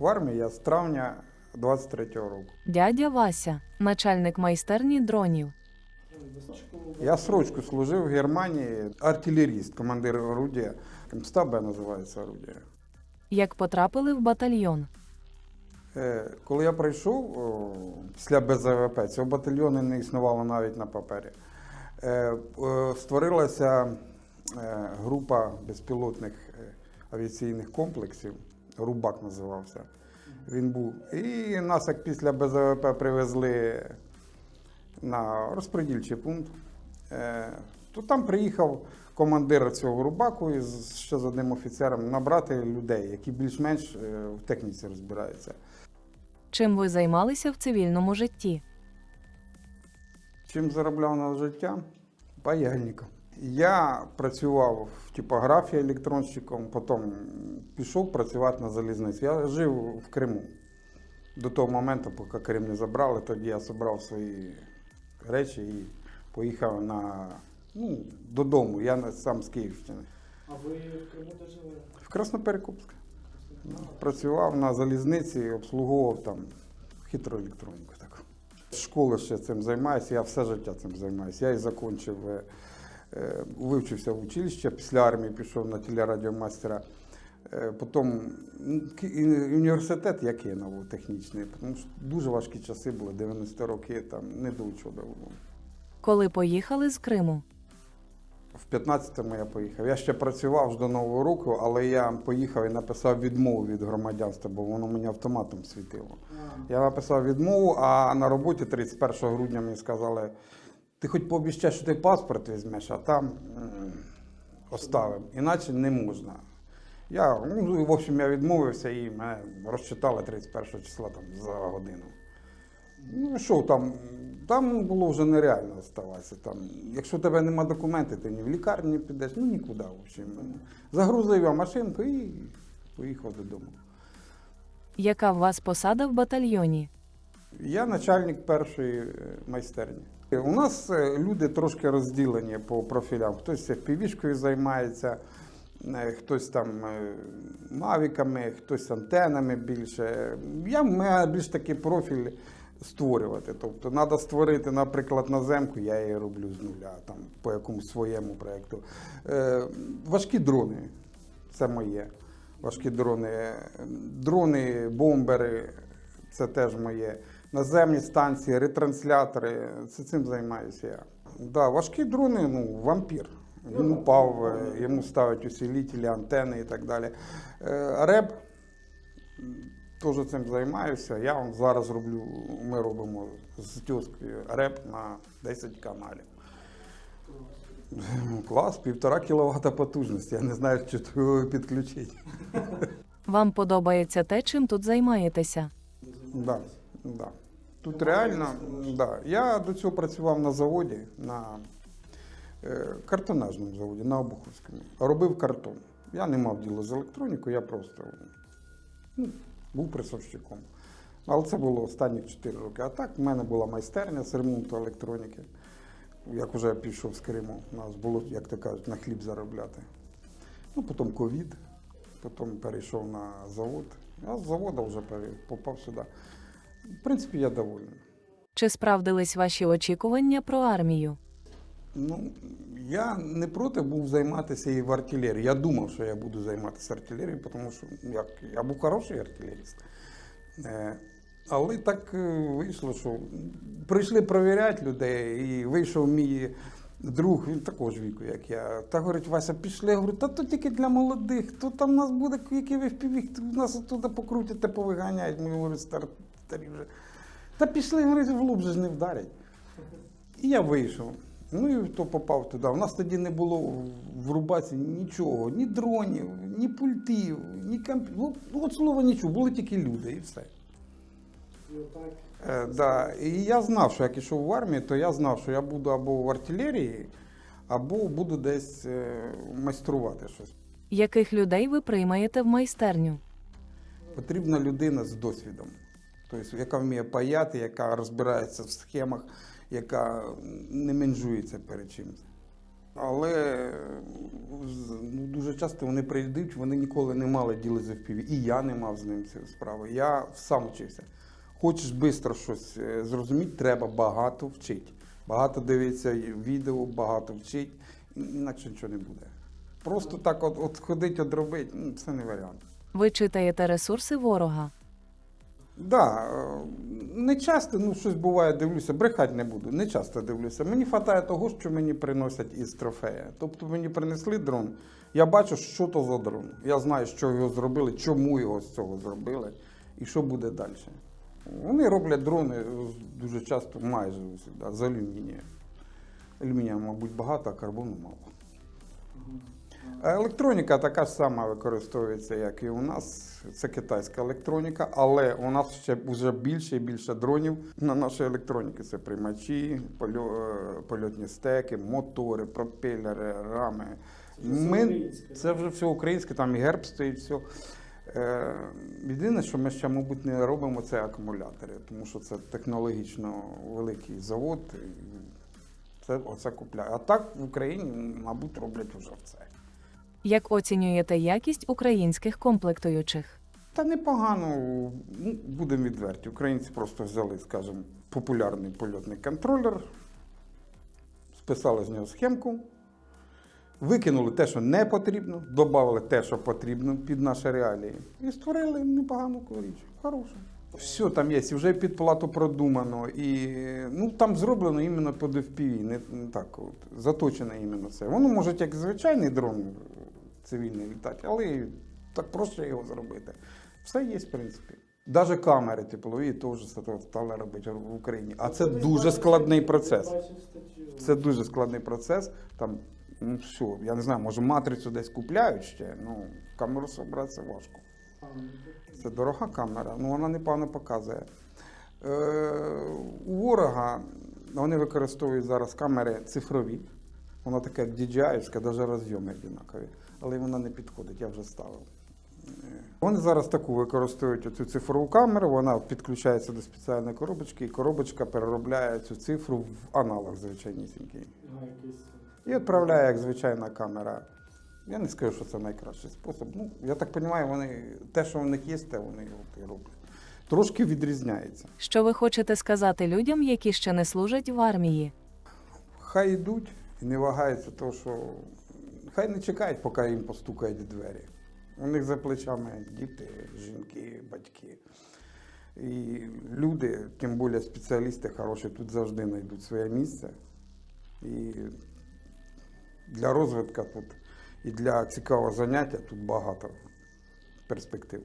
В армії я з травня 23-го року. Дядя Вася, начальник майстерні дронів. Я срочку служив в Германії, артилеріст, командир орудія. МСТАБ називається орудія. Як потрапили в батальйон? Е, Коли я прийшов о, після БЗВП, цього батальйону не існувало навіть на папері. Е, е, Створилася е, група безпілотних авіаційних комплексів, Рубак називався. Він був. І нас, як після БЗВП, привезли на розподільчий пункт. Е, То там приїхав командир цього рубаку із ще з одним офіцером набрати людей, які більш-менш е, в техніці розбираються. Чим ви займалися в цивільному житті? Чим заробляв на життя? Паяльником. Я працював в типографії електронщиком, потім пішов працювати на залізниці. Я жив в Криму. До того моменту, поки Крим не забрали, тоді я зібрав свої речі і поїхав на, ну, додому. Я сам з Київщини. А ви в Криму де жили? В Красноперекопську. Ну, Працював на залізниці, обслуговував там хитроелектроніку. таку. З школи ще цим займаюся, я все життя цим займаюся. Я і закінчив, е, вивчився в училище, після армії пішов на телерадіомастера. Е, Потім ну, університет я кинув технічний, тому що дуже важкі часи були, 90 роки, там не до учоби було. Коли поїхали з Криму? В 15-му я поїхав. Я ще працював ж до Нового року, але я поїхав і написав відмову від громадянства, бо воно мені автоматом світило. Я написав відмову, а на роботі 31 грудня мені сказали: ти хоч пообіщай, що ти паспорт візьмеш, а там оставимо. Іначе не можна. Я, ну, в общем, я відмовився і мене розчитали 31 числа там, за годину. Ну що там? Там було вже нереально оставатися. Там, якщо у тебе нема документів, ти ні в лікарню підеш, ну нікуди. В общем. Загрузив я машинку і поїхав додому. Яка в вас посада в батальйоні? Я начальник першої е, майстерні. У нас е, люди трошки розділені по профілям. Хтось півішкою займається, е, хтось там е, мавіками, хтось антенами більше. Я маю більш такий профіль створювати. Тобто треба створити, наприклад, наземку, я її роблю з нуля, там, по якомусь своєму проєкту. Е, важкі дрони це моє. Важкі дрони. Дрони, бомбери це теж моє. Наземні станції, ретранслятори. Це цим займаюся я. Да, важкі дрони, ну, вампір. Він упав, е, йому ставить усилителі, антени і так далі. Е, Реп теж цим займаюся. Я вам зараз роблю, ми робимо з тьоскою реп на 10 каналів. Ну, Клас, півтора кіловата потужності. Я не знаю, чи то його підключити. Вам подобається те, чим тут займаєтеся? Да, да. Тут реально, да. Я до цього працював на заводі, на е, картонажному заводі, на Обуховському. Робив картон. Я не мав діла з електронікою, я просто ну, був присовщиком. Але це було останні 4 роки. А так, в мене була майстерня з ремонту електроніки. Як вже я пішов з Криму, у нас було, як то кажуть, на хліб заробляти. Ну, потім ковід, потім перейшов на завод. А з заводу вже попав сюди. В принципі, я довольний. Чи справдились ваші очікування про армію? Ну, я не проти був займатися і в артилерії. Я думав, що я буду займатися артилерією, тому що як, я був хороший артилеріст. Е, але так е, вийшло, що прийшли перевіряти людей, і вийшов мій друг, він також віку, як я. Та говорить, Вася, пішли. Я говорю, та то тільки для молодих, то там у нас буде які ви впівіг, нас оттуда покрутите, повиганяють. Ми говорять, стар, старі вже. Та пішли, говорить, в лоб же ж не вдарять. І я вийшов. Ну і то попав туди. У нас тоді не було в Рубаці нічого, ні дронів, ні пультів, ні комп'ютерів. Ну, от слова нічого, були тільки люди і все. І. Е, да. І я знав, що як ішов в армію, то я знав, що я буду або в артилерії, або буду десь е, майструвати щось. Яких людей ви приймаєте в майстерню? Потрібна людина з досвідом, тобто, яка вміє паяти, яка розбирається в схемах, яка не менжується перед чимось. Але ну, дуже часто вони прийдуть, вони ніколи не мали діла з FPV. І я не мав з ним цієї справи. Я сам вчився. Хочеш швидко щось е, зрозуміти, треба багато вчити. Багато дивитися відео, багато вчити, інакше нічого не буде. Просто так от, от ходить, от робити, ну, це не варіант. Ви читаєте ресурси ворога. Да, е, не часто, ну щось буває, дивлюся, брехати не буду. Не часто дивлюся. Мені вистачає того, що мені приносять із трофея. Тобто мені принесли дрон, я бачу, що то за дрон. Я знаю, що його зробили, чому його з цього зробили і що буде далі. Вони роблять дрони дуже часто, майже завжди, з алюмінія. Алюмінія, мабуть, багато, а карбону мало. Електроніка така ж сама використовується, як і у нас. Це китайська електроніка, але у нас ще вже більше і більше дронів на нашій електроніці. Це приймачі, е, польотні стеки, мотори, пропелери, рами. Це Ми, це вже все українське, там і герб стоїть, все. Єдине, що ми ще, мабуть, не робимо, це акумулятори, тому що це технологічно великий завод. І це оце купляє. А так в Україні, мабуть, роблять вже все. Як оцінюєте якість українських комплектуючих? Та непогано, ну, будемо відверті. Українці просто взяли, скажімо, популярний польотний контролер, списали з нього схемку, викинули те, що не потрібно, додали те, що потрібно під наші реалії, і створили непогану річ. Хорошу. Все там є, вже під плату продумано, і ну, там зроблено іменно під FPV, не, так от, заточено іменно це. Воно може як звичайний дрон цивільний літати, але і так проще його зробити. Все є, в принципі. Навіть камери теплові теж стали робити в Україні. А це дуже складний процес. Це дуже складний процес. Там, ну все, я не знаю, може матрицю десь купляють ще, ну камеру собрати це важко. Це дорога камера, ну вона непогано показує. Е, у ворога вони використовують зараз камери цифрові. Вона така як DJI, навіть розйоми однакові. Але вона не підходить, я вже ставив. Е, Вони зараз таку використовують оцю цифрову камеру, вона підключається до спеціальної коробочки, і коробочка переробляє цю цифру в аналог звичайнісінький. І відправляє як звичайна камера. Я не скажу, що це найкращий спосіб. Ну, я так розумію, вони те, що в них є, те вони от і роблять. Трошки відрізняється. Що ви хочете сказати людям, які ще не служать в армії? Хай йдуть і не вагаються, того, що хай не чекають, поки їм постукають двері. У них за плечами діти, жінки, батьки. І люди, тим більше спеціалісти хороші, тут завжди знайдуть своє місце. І для розвитку тут і для цікавого заняття тут багато перспектив.